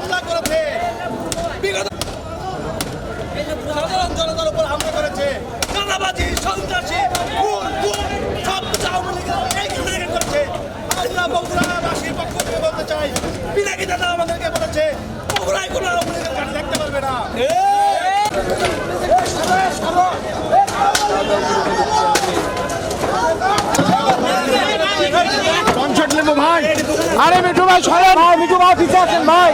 হামলা করেছে বিগত সাধারণ জনতার উপর হামলা করেছে চাঁদাবাজি সন্ত্রাসী খুন খুন সব আওয়ামী লীগের করছে আমরা বগুড়াবাসীর পক্ষ থেকে বলতে চাই বিনাকি দেখতে পারবে না করব ভাই। আরে মিঠু ভাই সরেন। ভাই মিঠু ভাই পিছিয়ে আছেন ভাই।